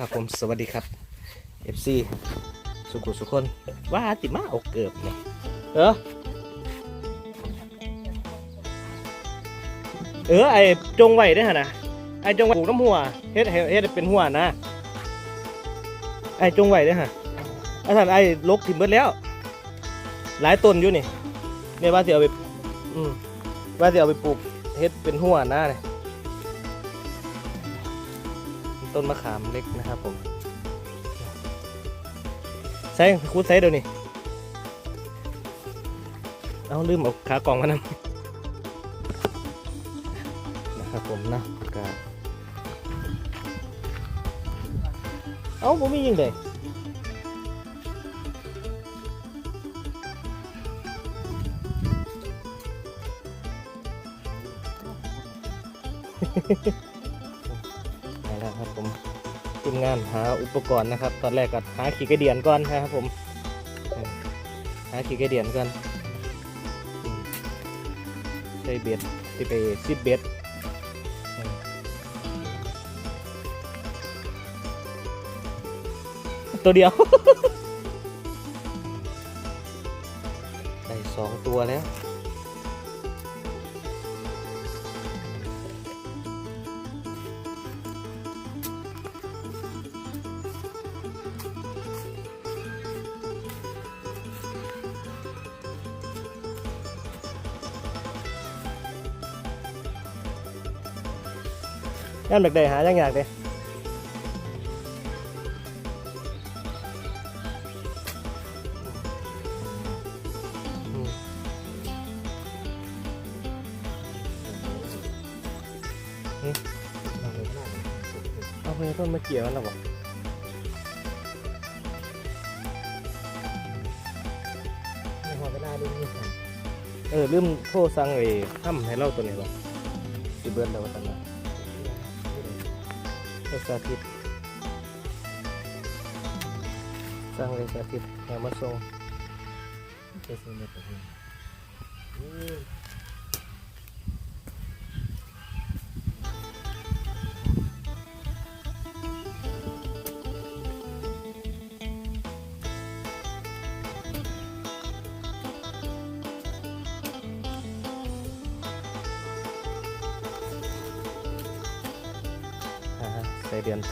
ครับผมสวัสดีครับ FC สุขุสุคนว่าติมาเอาเกือบเนี่ยเออเออไอจงไว้ได้อหั่นะไอจงไว้ปลูกน้ำหัวเฮ็ดเฮ็ดเป็นหัวนะไอจงไว้ได้ฮะไอท่านไอลกถิ่มเบิดแล้ว หลายต้นอยู่นี่เนี่ยว่าสิเอาไปอืมว่าสิเอาไปปลูกเฮ็ดเป็นหัวนะเนี่ย ต้นมะขามเล็กนะครับผมใส่คูดใส่เดี๋ยวนี้เอาลืมเอาขากล่องมานํนะครับผมนะก็เอ้าผมมียิงเล มงานหาอุปกรณ์นะครับ ตอนแรกก็หาขีดกระเดียนก่อนนะครับผม หาขีดกระเดียนก่อนใส่เบ็ดที่ไปซิดเบ็ดตัวเดียว ได้สองตัวแล้ว ย่านแบบใดหาอย่างยากเลยอืมอืมเอาไปต้นมะเกี่ยวแล้วบอกเออลืมโทรสั่งไอ้ถ้ำให้เราตัวนี้บอกสิเบิร์ดแล้วว่าตันนะไอ้สาธิตสั่งเลยสาธิตแถมมาส่งอ่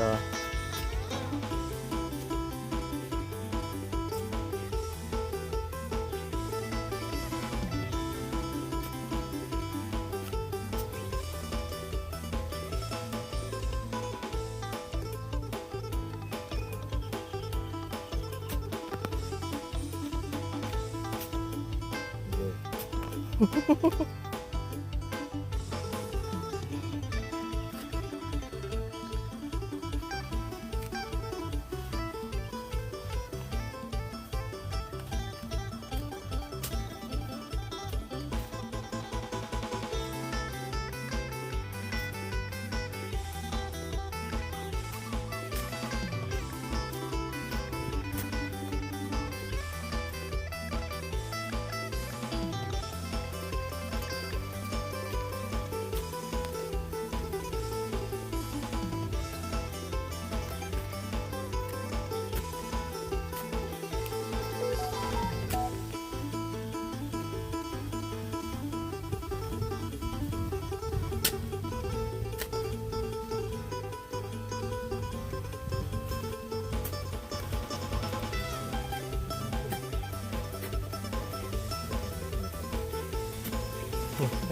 าฮ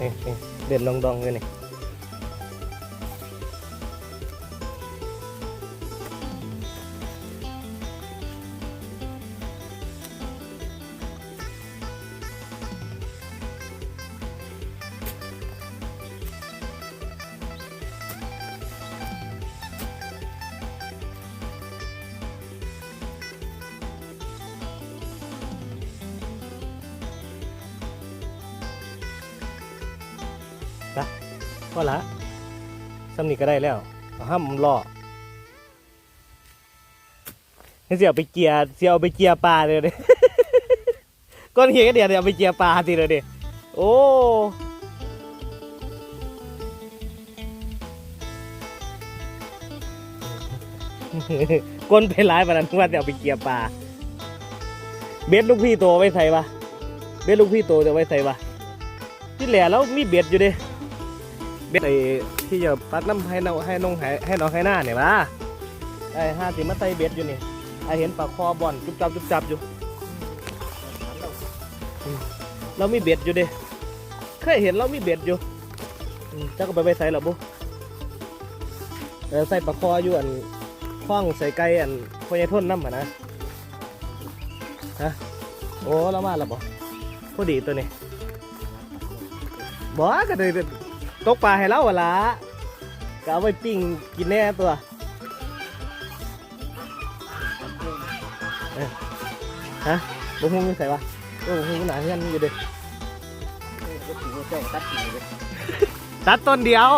นี่นี่เด่นดองดองๆเลยนี่ ก็ละสำนีก็ได้แล้วห้ามล่อเสียเอาไปเกียร์เสียเอาไปเกียร์ปลาเลยเด้ก้อนเหี้ยก็เดี๋ยวเดี๋ยวเอาไปเกียร์ปลาทีเลยเด้โอ้ก้นไปร้ายปานนั้นว่าจะเอาไปเกียร์ปลาเบ็ดลูกพี่โตไว้ใส่ปะเบ็ดลูกพี่โตจะไว้ใส่ปะที่แหล่แล้วมีเบ็ดอยู่เดิ เบ็ดไอ้ที่จะปักน้ำให้น้องให้น้องให้ให้น้องให้หน้าเนี่ยปะไอ้ห้าสิมาใส่เบ็ดอยู่นี่ไอเห็นปลาคอบอลจุบจับจุบจับอยู่ เรามีเบ็ดอยู่เดิเคยเห็นเรามีเบ็ดอยู่เจ้าก็ไปไปใส่หรอบุใส่ปลาคออยู่อันคล้องใส่ไก่อันพญายทนน้ำอะนะฮะโอ้เรามาแล้วบ่พอดีตัวนี้บ่ก็เลย ตกปลาให้เราอะละก็เอาไปปิ้งกินแน่ตัวฮะบ่ฮู้มีใส่วะโอ้บ่ฮู้หนาเฮือนอยู่เด้เจ้าตัดต้นเดียว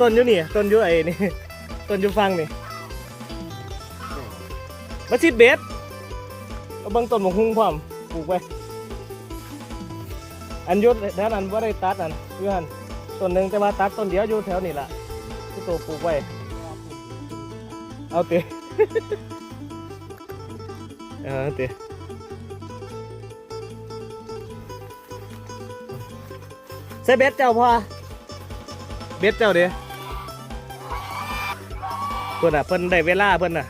ต้นอยู่นี่ ต้นอยู่ไอ้นี่ ต้นอยู่ฟังนี่มาชิดเบ็ดเอาบิ่งต้นหมกฮุ้งพร้อมปลูกไว้ อันยุดแถวนั้นว่าได้ตัดอันอยู่หันต้นหนึ่งแต่ว่าตัดต้นเดียวอยู่แถวนี่ล่ะที่ตัวปลูกไว้ เอาเตะเอาเตะใส่เบ็ดเจ้าพ่อเบ็ดเจ้าเด้เพิ่นอะเพิ่นได้เวลาเพิ่นน่ะ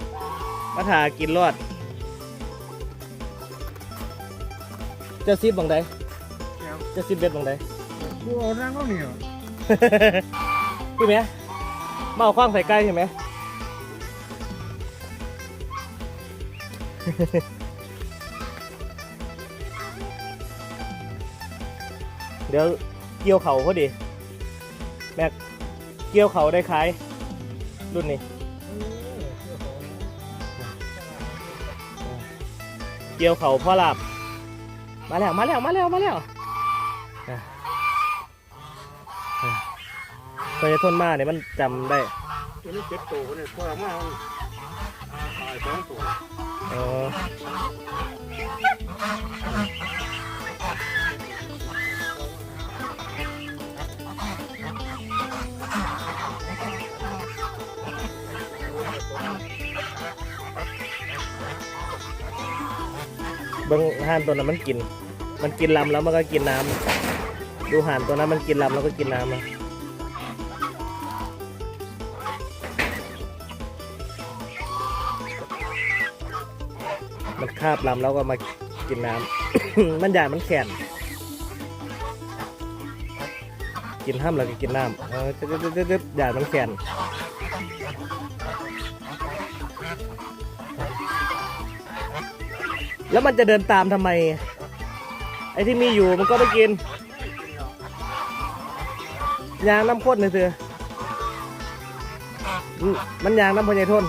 มาถากินรอด เจะซีบบังใดเจะซีบเบ็ดบังใดกูเอานั่งก็เหนียวพี่แม่มาเอาข้างใส่ใกล้ใช่ไหมเดี๋ยวเกี่ยวเขาพอดี แม็กเกี่ยวเขาได้ขายรุ่นนี้ เกี่ยวเขาพ่อหลับ มาแล้ว มาแล้ว มาแล้ว มาแล้วอะอะ ตัวจะทนมาเนี่ยมันจำได้ตัวนี้เจ็ดตัวเนี่ยพอเรามาตายสองตัวอ๋อเบางห่านตัวนั้นมันกิน มันกินลำแล้วมันก็กินน้ำดูห่านตัวนั้นมันกินลำแล้วก็กินน้ำอะ มันคาบลำแล้วก็มากินน้ำ มันใหญ่มันแข็งกินห้ามแล้วก็กินน้ำเออจึ๊ดจึ๊ดจึ๊ดจึ๊ดใหญ่มันแข็งแล้วมันจะเดินตามทำไม ไอ้ที่มีอยู่มันก็ไม่กิน ยางน้ำข้นเลยเถอะมมันยางน้ำพญายทน